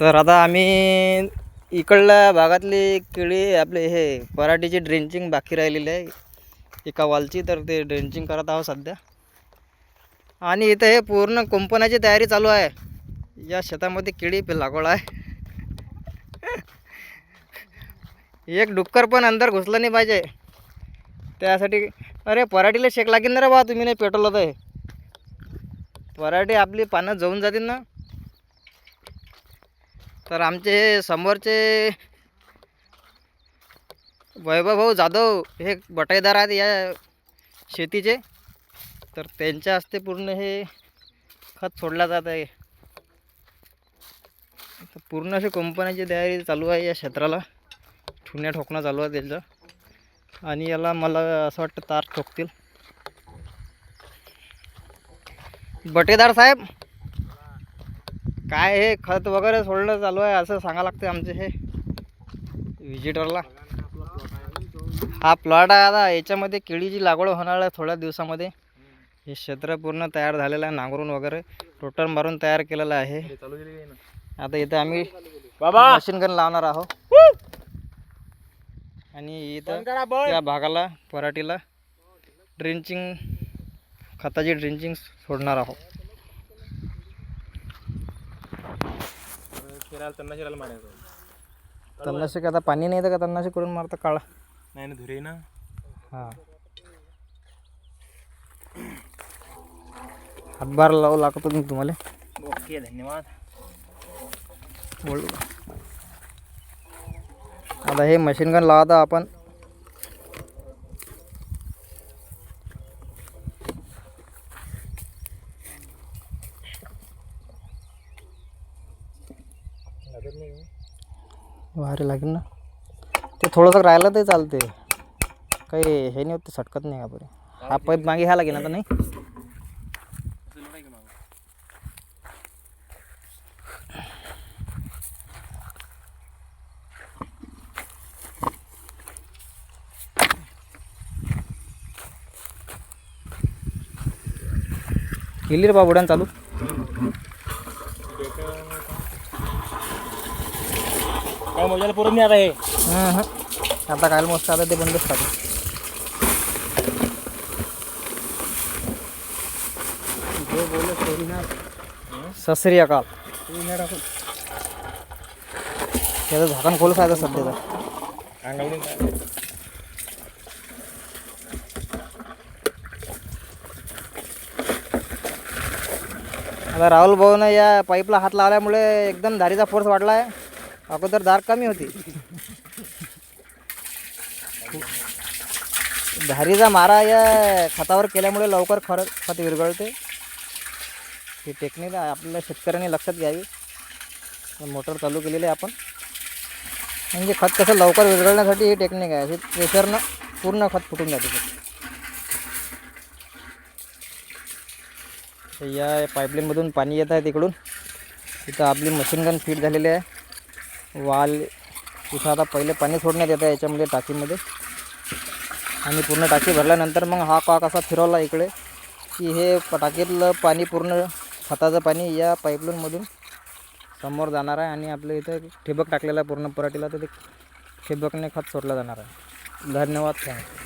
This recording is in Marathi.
तर आता आम्ही इकडल्या भागातली केळी आपले हे पराठीची ड्रेंचिंग बाकी राहिलेली आहे. एका वालची तर ते ड्रेंचिंग करत आहोत सध्या. आणि इथं हे पूर्ण कुंपणाची तयारी चालू आहे. या शेतामध्ये केळी लागवड आहे. एक डुक्कर पण अंदर घुसलं नाही पाहिजे. त्यासाठी अरे पराठीला शेक लागेल ना रे बा तुम्ही नाही पेटवलं तर. पराठी आपली पानं जाऊन जातील ना. तर आमचे समोरचे वैभवभाऊ जाधव हे बटाईदार आहेत या शेतीचे. तर त्यांच्या हस्ते पूर्ण हे खत सोडला जात आहे. तर पूर्ण अशी कंपन्याची तयारी चालू आहे या क्षेत्राला. ठुण्या ठोकणं चालू आहे त्यांचं. आणि याला मला असं वाटतं तार ठोकतील. बटेदार साहेब काय हे खत वगैरे सोडणं चालू आहे असं सांगा लागते आमचे हे. विजिटरला हा प्लॉट आहे आता याच्यामध्ये केळीची लागवड होणार आहे थोड्या दिवसामध्ये. हे क्षेत्र पूर्ण तयार झालेलं आहे नांगरून वगैरे. रोटर मारून तयार केलेलं आहे. आता इथं आम्ही बाबा! मशीन गन लावणार आहोत. आणि इथं या भागाला पराठीला ड्रिंचिंग खताची ड्रिंचिंग सोडणार आहोत. त्यांना शिरायला मारायचं तणनाशक आता पाणी नाही तर का तणनाशक करून मारतं काळा? नाही ना धुरे ना. हां. हातभार लावू लागतो ना तुम्हाला. ओके धन्यवाद. बोलू आता हे मशीन गन लावता आपण. भारी लागेल ना. ते थोडंसं राहिलं तरी चालते काही हे नाही होत ते सटकत नाही का बरे हा पैप मागे ह्या लागेल आता नाही? गेली रे बा उड्यान चालू काय मोजायला पुरत नाही आता हे. हं, हं. आता काय मस्त आता ते बंदच टाकू सत श्री अकाल. त्याचं झाकण खोलच आहे आता सध्याचं. आता राहुल भाऊनं या पाईपला हात लावल्यामुळे एकदम धारीचा फोर्स वाढला आहे अगोदर धार कमी होती. धारीचा मारा या खतावर केल्यामुळे लवकर खर खत विरघळते. ही टेक्निक आपल्या शेतकऱ्यांनी लक्षात घ्यावी. मोटर चालू केलेली आहे आपण. म्हणजे खत कसं लवकर विरघळण्यासाठी ही टेक्निक आहे. अशी प्रेशरनं पूर्ण खत फुटून जाते. या पाईपलाईनमधून पाणी येत आहे तिकडून. इथं आपली मशीन गन फिट झालेली आहे. वाल इथं आता पहिले पाणी सोडण्यात येतं याच्यामध्ये टाकीमध्ये. आणि पूर्ण टाकी भरल्यानंतर मग हा कॉक असा फिरवला इकडे की हे टाकीतलं पाणी पूर्ण खताचं पाणी या पाईपलाईनमधून समोर जाणार आहे आणि आपल्या इथं ठिबक टाकलेलं आहे पूर्ण पराठीला तर ते ठिबकने खत सोडलं जाणार आहे. धन्यवाद थँक्यू